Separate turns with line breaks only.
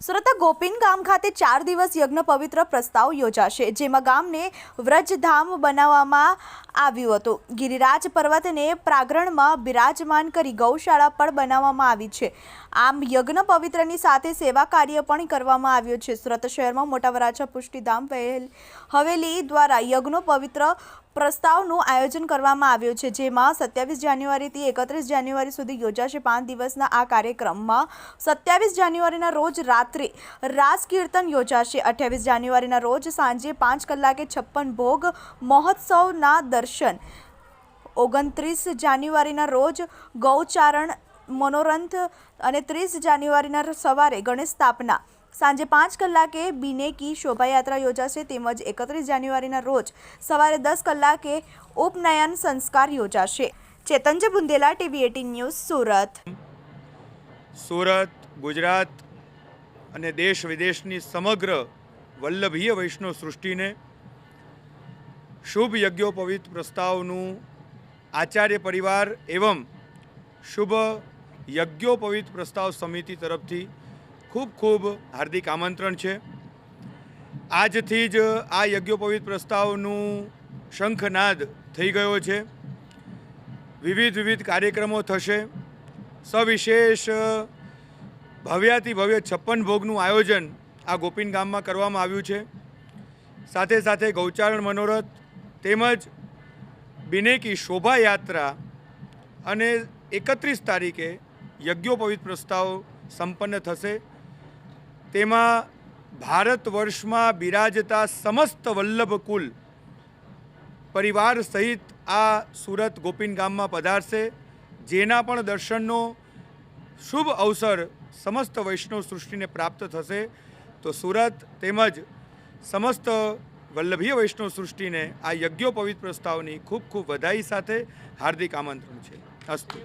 સુરત ગોપીન ગામ ખાતે ચાર દિવસ યજ્ઞ પવિત્ર પ્રસ્તાવ યોજાશે, જેમાં ગામને વ્રજધામ બનાવવામાં આવ્યું હતું. ગિરિરાજ પર્વતને પ્રાગરણમાં બિરાજમાન કરી ગૌશાળા પણ બનાવવામાં આવી છે. આમ યજ્ઞ પવિત્રની સાથે સેવા કાર્ય પણ કરવામાં આવ્યું છે. સુરત શહેરમાં મોટા વરાછા પુષ્ટિધામ પહેલ હવેલી દ્વારા યજ્ઞો પવિત્ર પ્રસ્તાવનું આયોજન કરવામાં આવ્યું છે, જેમાં સત્યાવીસ જાન્યુઆરીથી એકત્રીસ જાન્યુઆરી સુધી યોજાશે પાંચ દિવસના આ કાર્યક્રમમાં સત્યાવીસ જાન્યુઆરીના રોજ રાત્રે રાસ કીર્તન યોજાશે, અઠ્યાવીસ જાન્યુઆરીના રોજ સાંજે પાંચ કલાકે છપ્પન ભોગ મહોત્સવના દર્શન, ઓગણત્રીસ જાન્યુઆરીના રોજ ગૌચારણ, મનોરંથ અને ત્રીસ જાન્યુઆરીના સવારે ગણેશ સ્થાપના સાંજે પાંચ કલાકે બિનેકી શોભાયાત્રા યોજાશે તેમજ એકત્રીસ જાન્યુઆરીના રોજ સવારે દસ કલાકે ઉપનયન સંસ્કાર યોજાશે. Chetanji Bundela, TV eighteen news, Surat.
Surat, Gujarat અને દેશ વિદેશની સમગ્ર વલ્લભીય વૈષ્ણવ સૃષ્ટિને શુભ યજ્ઞોપવિત પ્રસ્તાવનું આચાર્ય પરિવાર એવં શુભ યજ્ઞોપવિત પ્રસ્તાવ સમિતિ તરફથી ખૂબ ખૂબ હાર્દિક આમંત્રણ છે. આજથી જ આ યજ્ઞોપવિત પ્રસ્તાવનું શંખનાદ થઈ ગયો છે. વિવિધ વિવિધ કાર્યક્રમો થશે. સવિશેષ ભવ્યાતિ ભવ્ય છપ્પન ભોગનું આયોજન આ ગોપીન ગામમાં કરવામાં આવ્યું છે. સાથે સાથે ગૌચારણ મનોરથ તેમજ બિનેકી શોભાયાત્રા અને એકત્રીસ તારીખે યજ્ઞોપવિત પ્રસ્તાવ સંપન્ન થશે. તેમાં ભારત વર્ષમાં બિરાજતા સમસ્ત વલ્લભ કુલ પરિવાર સહિત આ સુરત ગોપીન ગામમાં પધારશે. જેના પણ દર્શનનો શુભ અવસર સમસ્ત વૈષ્ણવ સૃષ્ટિને પ્રાપ્ત થશે. તો સુરત તેમજ સમસ્ત વલ્લભીય વૈષ્ણવ સૃષ્ટિને આ યજ્ઞોપવિત પ્રસ્તાવની ખૂબ ખૂબ વધાઈ સાથે હાર્દિક આમંત્રણ છે. અસ્તુ.